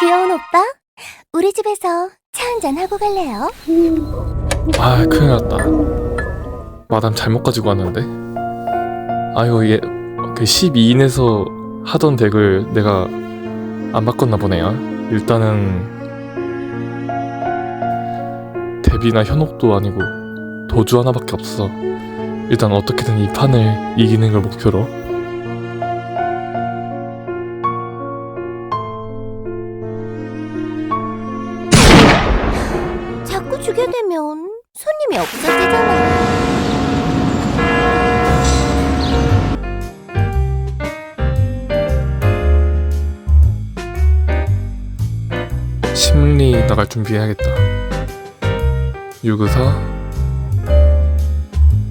귀여운 오빠, 우리 집에서 차 한잔 하고 갈래요? 아 큰일 났다. 마담 잘못 가지고 왔는데? 아이고 얘그 12인에서 하던 덱을 내가 안 바꿨나 보네요. 일단은 데뷔나 현혹도 아니고 도주 하나밖에 없어 일단 어떻게든 이 판을 이기는 걸 목표로 준비해야겠다. 유그사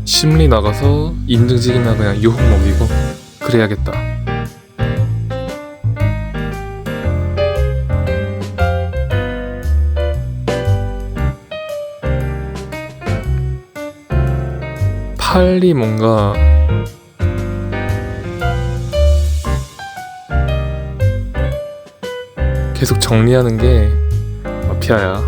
심리 나가서 인증직이나 그냥 유혹 먹이고 그래야겠다. 팔이 뭔가 계속 정리하는 게 마피아야.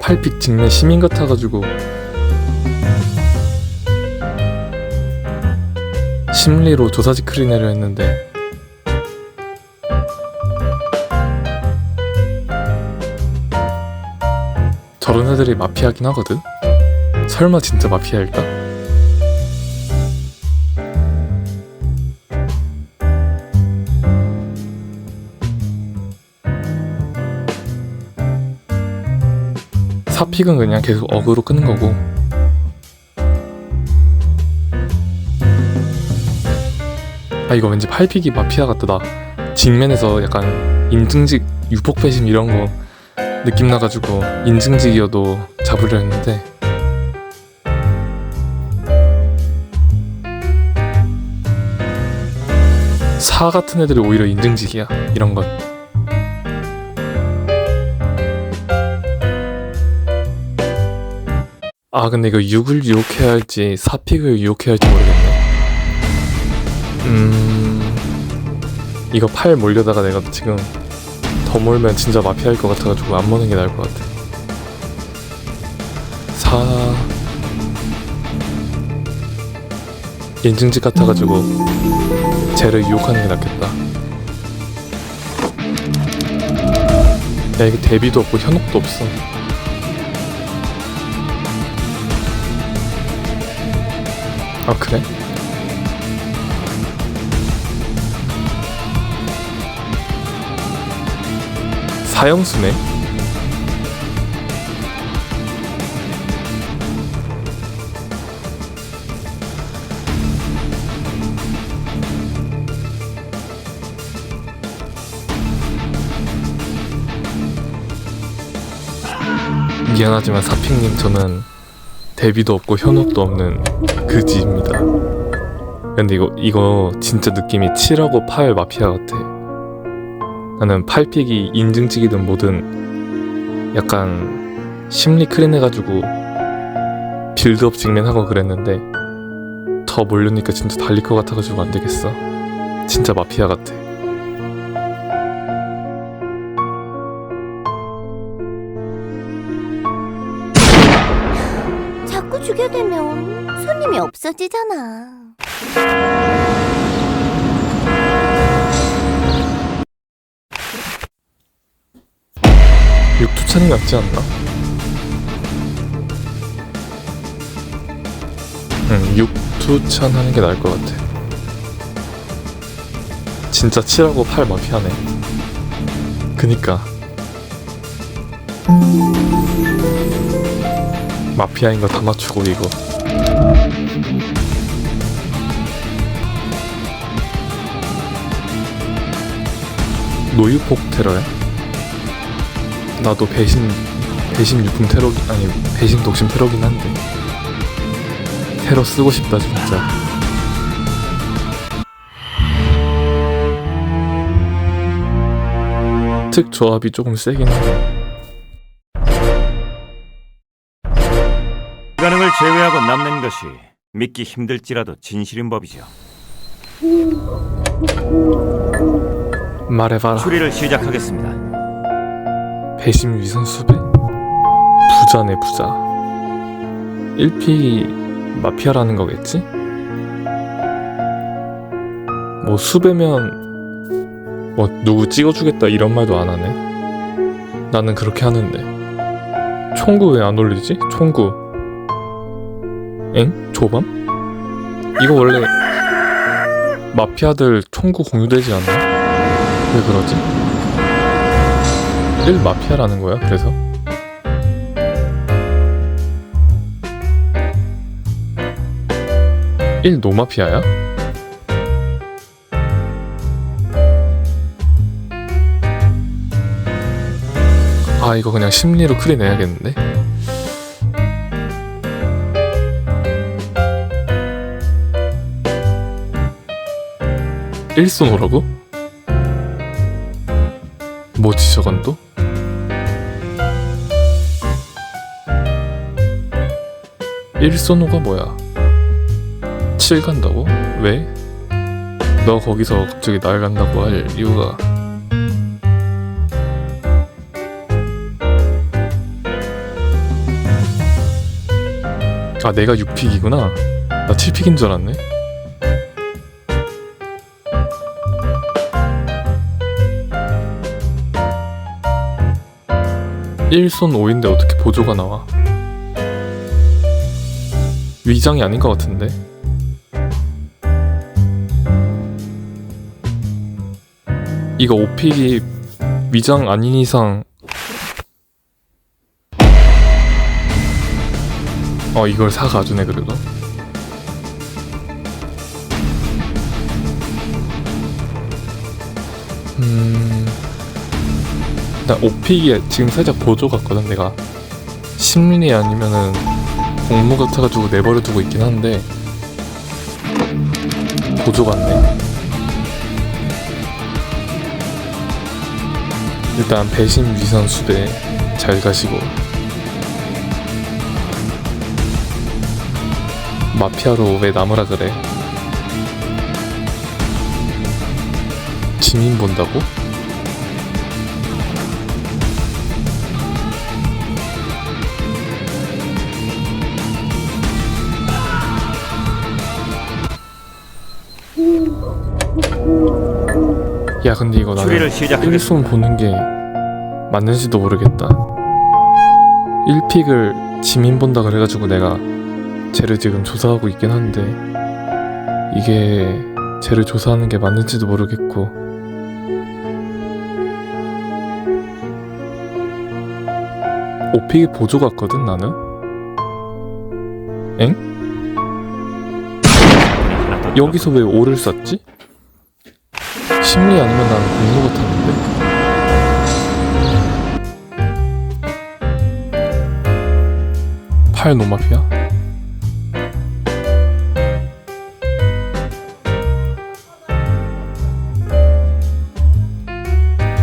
팔픽 직내 시민 같아가지고 심리로 조사지 크리네를 했는데 저런 애들이 마피아긴 하거든? 설마 진짜 마피아일까? 사픽은 그냥 계속 어그로 끄는 거고. 아 이거 왠지 팔픽이 마피아 같다. 나 직면에서 약간 인증직 유폭 배심 이런 거 느낌 나가지고 인증직이어도 잡으려 했는데. 사 같은 애들이 오히려 인증직이야. 이런 건 아 근데 이거 6을 유혹해야 할지 4픽을 유혹해야 할지 모르겠네. 음... 이거 8 몰려다가 내가 지금 더 몰면 진짜 마피아일 것 같아가지고 안 모는 게 나을 것 같아. 4... 인증직 같아가지고 쟤를 유혹하는 게 낫겠다. 야 이게 데뷔도 없고 현혹도 없어 아 그래? 사형수네? 미안하지만 사핑님 저는 데뷔도 없고 현혹도 없는 그지입니다. 근데 이거 이거 진짜 느낌이 7하고 8 마피아 같아. 나는 8픽이 인증직이든 뭐든 약간 심리 클린 해가지고 빌드업 직면하고 그랬는데 더 몰려니까 진짜 달릴 것 같아가지고 안 되겠어. 진짜 마피아 같아. 자꾸 주게 되면 손님이 없어지잖아. 육투찬이 낫지 않나? 응, 육투찬 하는 게 나을 것 같아. 진짜 7하고 8 마피아네. 그니까. 마피아인 거 다 맞추고 이거. 노유폭 테러야? 나도 배신 배신 유품 테러 아니 배신 독심 테러긴 한데. 테러 쓰고 싶다 진짜. 특 조합이 조금 세긴 해 제외하고 남는 것이 믿기 힘들지라도 진실인 법이죠. 말해봐라. 추리를 시작하겠습니다. 배심 위선 수배? 부자네 부자. 1픽이 마피아라는 거겠지? 뭐 수배면 뭐 누구 찍어주겠다 이런 말도 안 하네. 나는 그렇게 하는데. 총구 왜 안 올리지? 총구. 엥? 조밤? 이거 원래 마피아들 총구 공유되지 않나? 왜 그러지? 1 마피아라는 거야 그래서? 일 노마피아야? 아 이거 그냥 심리로 크리 내야겠는데? 일손오라고? 뭐지 저건 또? 일손호가 뭐야? 7 간다고? 왜? 너 거기서 갑자기 날 간다고 할 이유가 아 내가 6픽이구나 나 7픽인 줄 알았네 일손 5인데 어떻게 보조가 나와? 위장이 아닌 것 같은데? 이거 5픽이 위장 아닌 이상. 어 이걸 사 가주네 그래도. 음... 나 5픽이 지금 살짝 보조 같거든 내가. 심리 아니면은 공모 같아가지고 내버려 두고 있긴 한데 보조 같네. 일단 배심 위선 수배 잘 가시고. 마피아로 왜 남으라 그래? 지민 본다고? 야 근데 이거 추리를 시작하겠습니다. 일손 보는 게 맞는지도 모르겠다 1픽을 지민 본다 그래가지고 내가 쟤를 지금 조사하고 있긴 한데 이게 쟤를 조사하는 게 맞는지도 모르겠고 오픽이 보조 같거든 나는 엥? 여기서 왜 5를 썼지? 심리 아니면 나는 공로 같았는데 팔 노마피아?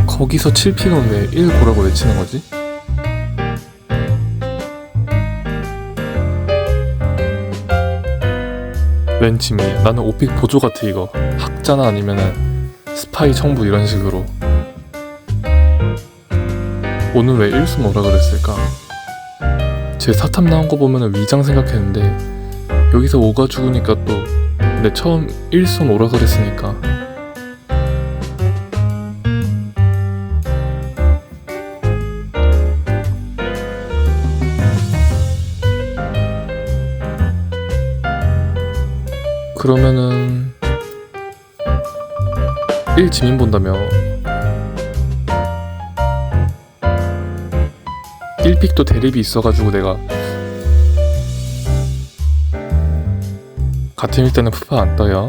거기서 7픽은 왜 1고라고 외치는 거지? 미 나는 5픽 보조 같아 이거 학자나 아니면은 스파이 청부 이런 식으로 오늘 왜 1순 오라 그랬을까? 제 사탐 나온 거 보면은 위장 생각했는데 여기서 5가 죽으니까 또 내 처음 1순 오라 그랬으니까 그러면은 1 지민 본다며. 1픽도 대립이 있어가지고 내가. 같은 일 때는 푸파 안 떠요.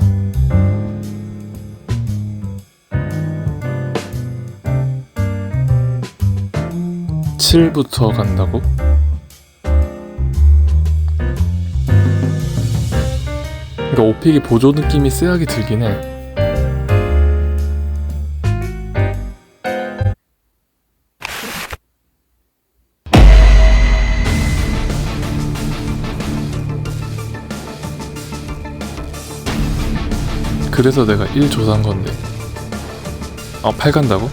7부터 간다고? 그러니까 오픽이 보조 느낌이 쎄하게 들긴 해 그래서 내가 1 조사한 건데. 아, 8 간다고?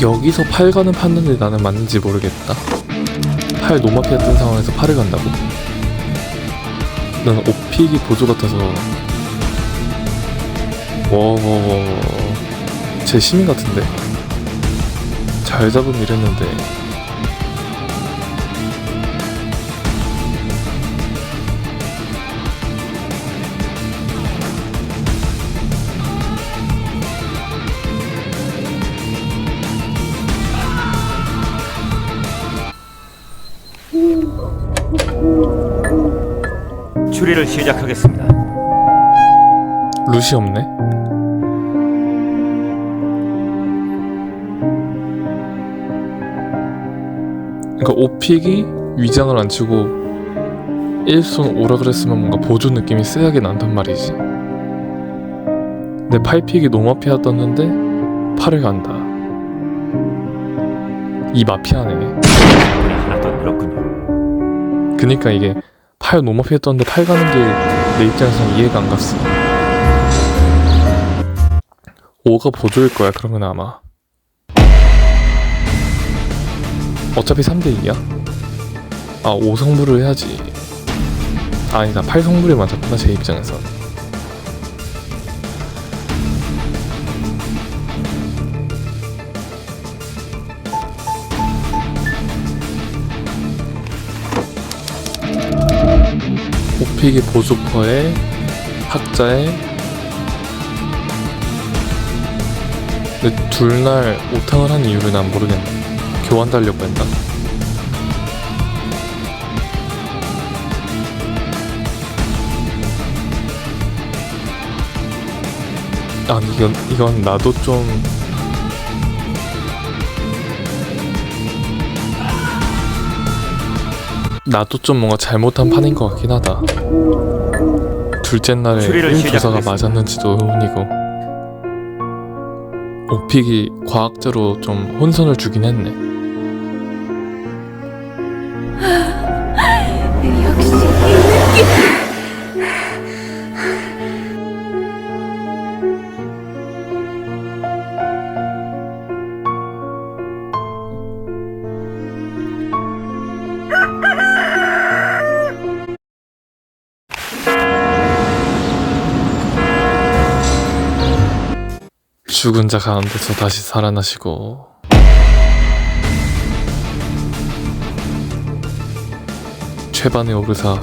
여기서 8 가는 판단이 나는 맞는지 모르겠다. 8 노마피아 뜬 상황에서 8을 간다고? 난 오픽이 보조 같아서. 워워워. 제 시민 같은데? 잘 잡으면 이랬는데 추리를 시작하겠습니다. 루시 없네 그러니까 오픽이 위장을 안 치고 1손 오라 그랬으면 뭔가 보조 느낌이 세하게 난단 말이지 근데 8픽이 노마피아 떴는데 8을 간다 이 마피아네 분이 하나 더 늘었군요. 그니까 이게 8 노마피아 떴는데 8 가는 게 내 입장에서는 이해가 안 갔어. 5가 보조일 거야 그러면 아마. 어차피 3대2야? 아 5성불을 해야지. 아니다. 8성불이 맞았구나 제 입장에선 오픽이 보조퍼에 학자에 근데 둘날 오탕을 한 이유를 난 모르겠네 교환 달려고 했나? 아니 이건 이건 나도 좀 나도 좀 뭔가 잘못한 판인 것 같긴 하다. 둘째 날에 추리를 1 조사가 시작하겠습니다. 맞았는지도 의문이고 오픽이 과학자로 좀 혼선을 주긴 했네. 죽은 자 가운데서 다시 살아나시고 최반의 오르사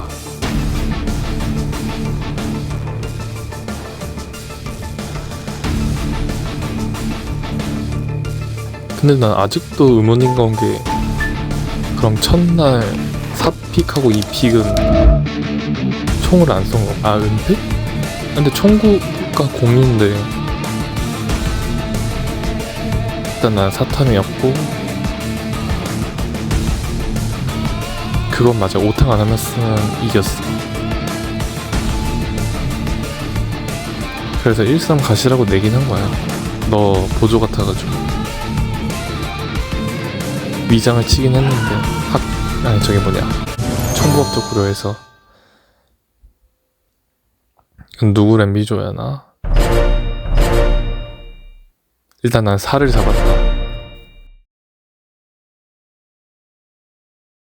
근데 난 아직도 의문인 건 게 그럼 첫날 4픽하고 2픽은 총을 안 쏜 거? 아 은폐? 근데 총구가 공유인데 일단 난 사탐이었고 그건 맞아. 오탕 안 하면은 이겼어. 그래서 1-3 가시라고 내긴 한 거야. 너 보조 같아가지고. 위장을 치긴 했는데 학 아니 저기 뭐냐. 청부업도 고려해서. 누구 램비조야 나 일단 난 살을 잡았다